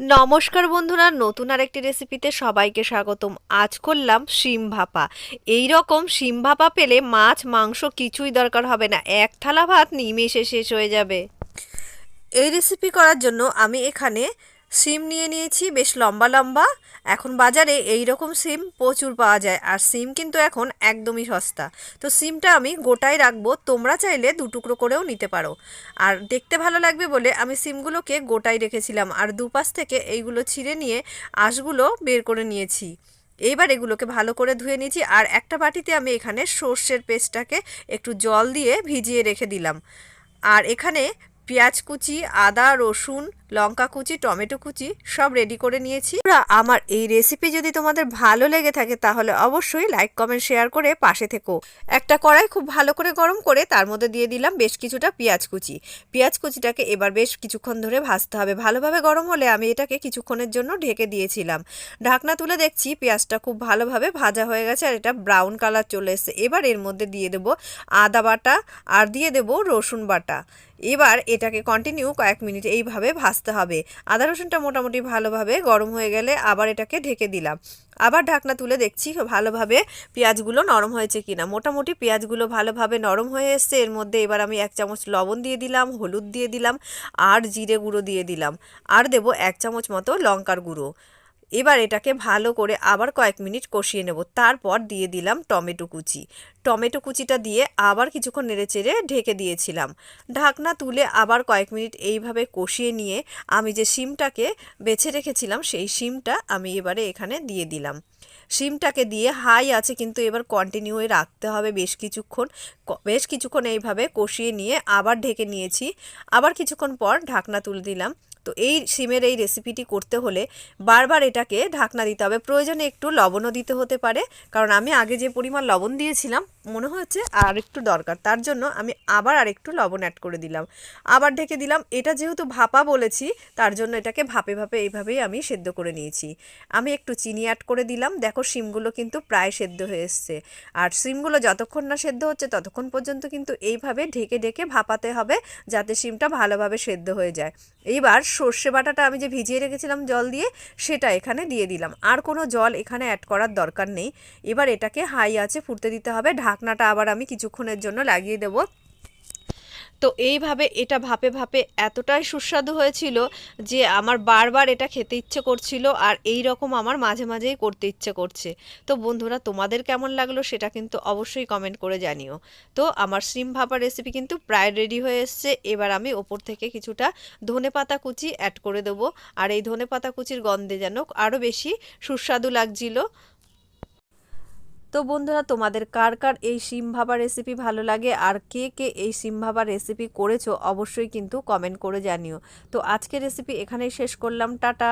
নমস্কার বন্ধুরা, নতুন আরেকটি রেসিপিতে সবাইকে স্বাগতম। আজ করলাম শিম ভাপা। এই রকম শিম ভাপা পেলে মাছ, মাংস কিছুই দরকার হবে না। এক থালা ভাত নিমেষে শেষ হয়ে যাবে। এই রেসিপি করার জন্য আমি এখানে সিম নিয়ে নিয়েছি, বেশ লম্বা লম্বা। এখন বাজারে এই রকম সিম প্রচুর পাওয়া যায়, আর সিম কিন্তু এখন একদমই সস্তা। তো সিমটা আমি গোটাই রাখব, তোমরা চাইলে দু টুকরো করেও নিতে পারো। আর দেখতে ভালো লাগবে বলে আমি সিমগুলোকে গোটাই রেখেছিলাম, আর দুপাশ থেকে এইগুলো ছিঁড়ে নিয়ে আঁশগুলো বের করে নিয়েছি। এইবার এগুলোকে ভালো করে ধুয়ে নিয়েছি, আর একটা বাটিতে আমি এখানে সর্ষের পেস্টটাকে একটু জল দিয়ে ভিজিয়ে রেখে দিলাম। আর এখানে পেঁয়াজ কুচি, আদা, রসুন লঙ্কা কুচি, টমেটো কুচি সব রেডি করে নিয়েছি। আমার এই রেসিপি যদি তোমাদের ভালো লেগে থাকে তাহলে অবশ্যই লাইক কমেন্ট শেয়ার করে পাশে থেকো। একটা কড়াই খুব ভালো করে গরম করে তার মধ্যে দিয়ে দিলাম বেশ কিছুটা পেঁয়াজ কুচি। পেঁয়াজ কুচিটাকে এবার বেশ কিছুক্ষণ ধরে ভাজতে হবে। ভালোভাবে গরম হলে আমি এটাকে কিছুক্ষণের জন্য ঢেকে দিয়েছিলাম। ঢাকনা তুলে দেখছি পেঁয়াজটা খুব ভালোভাবে ভাজা হয়ে গেছে আর এটা ব্রাউন কালার চলে এসছে। এবার এর মধ্যে দিয়ে দেবো আদা বাটা আর দিয়ে দেবো রসুন বাটা। এবার এটাকে কন্টিনিউ কয়েক মিনিট এইভাবে ভাজতে হবে। আদা রসুনটা মোটামুটি ভালোভাবে গরম হয়ে গেলে আবার এটাকে ঢেকে দিলাম। আবার ঢাকনা তুলে দেখছি ভালোভাবে পেঁয়াজগুলো নরম হয়েছে কিনা। মোটামুটি পেঁয়াজগুলো ভালোভাবে নরম হয়ে এসছে। এর মধ্যে এবার আমি এক চামচ লবণ দিয়ে দিলাম, হলুদ দিয়ে দিলাম আর জিরে গুঁড়ো দিয়ে দিলাম। আর দেব এক চামচ মতো লঙ্কার গুঁড়ো। এবার এটাকে ভালো করে আবার কয়েক মিনিট কষিয়ে নেব। তারপর দিয়ে দিলাম টমেটো কুচি। টমেটো কুচিটা দিয়ে আবার কিছুক্ষণ নেড়ে চেড়ে ঢেকে দিয়েছিলাম। ঢাকনা তুলে আবার কয়েক মিনিট এইভাবে কষিয়ে নিয়ে আমি যে শিমটাকে বেছে রেখেছিলাম, সেই শিমটা আমি এবারে এখানে দিয়ে দিলাম। শিমটাকে দিয়ে হাই আছে কিন্তু এবার কন্টিনিউ রাখতে হবে বেশ কিছুক্ষণ। বেশ কিছুক্ষণ এইভাবে কষিয়ে নিয়ে আবার ঢেকে নিয়েছি। আবার কিছুক্ষণ পর ঢাকনা তুলে দিলাম। তো এই সিমের এই রেসিপিটি করতে হলে বারবার এটাকে ঢাকনা দিতে হবে। প্রয়োজনে একটু লবণও দিতে হতে পারে। কারণ আমি আগে যে পরিমাণ লবণ দিয়েছিলাম মনে হচ্ছে আর একটু দরকার। তার জন্য আমি আবার আর একটু লবণ অ্যাড করে দিলাম। আবার ঢেকে দিলাম। এটা যেহেতু ভাপা বলেছি, তার জন্য এটাকে ভাপে ভাপে এইভাবেই আমি সেদ্ধ করে নিয়েছি। আমি একটু চিনি অ্যাড করে দিলাম। দেখো শিমগুলো কিন্তু প্রায় সেদ্ধ হয়ে এসছে। আর শিমগুলো যতক্ষণ না সেদ্ধ হচ্ছে, ততক্ষণ পর্যন্ত কিন্তু এইভাবে ঢেকে ঢেকে ভাপাতে হবে যাতে শিমটা ভালোভাবে সেদ্ধ হয়ে যায়। এইবার সর্ষে বাটাটা আমি যে ভিজিয়ে রেখেছিলাম জল দিয়ে, সেটা এখানে দিয়ে দিলাম। আর কোনো জল এখানে অ্যাড করার দরকার নেই। এবার এটাকে হাই আছে ফুটতে দিতে হবে। ঢাকনাটা আবার আমি কিছুক্ষণের জন্য লাগিয়ে দেবো। তো এইভাবে এটা ভাপে ভাপে এতটাই সুস্বাদু হয়েছিল যে আমার বারবার এটা খেতে ইচ্ছে করছিল আর এই রকম আমার মাঝে মাঝেই করতে ইচ্ছে করছে। তো বন্ধুরা, তোমাদের কেমন লাগল সেটা কিন্তু অবশ্যই কমেন্ট করে জানিও। তো আমার সিম ভাপা রেসিপি কিন্তু প্রায় রেডি হয়ে এসছে। এবার আমি ওপর থেকে কিছুটা ধনে পাতা কুচি অ্যাড করে দেবো। আর এই ধনে পাতা কুচির গন্ধে যেন আরও বেশি সুস্বাদু লাগছিল। তো বন্ধুরা, তোমাদের কার কার এই সিম ভাবা রেসিপি ভালো লাগে আর কে কে এই সিম ভাবা রেসিপি করেছ, অবশ্যই কিন্তু কমেন্ট করে জানিও। তো আজকে রেসিপি এখানেই শেষ করলাম, টাটা।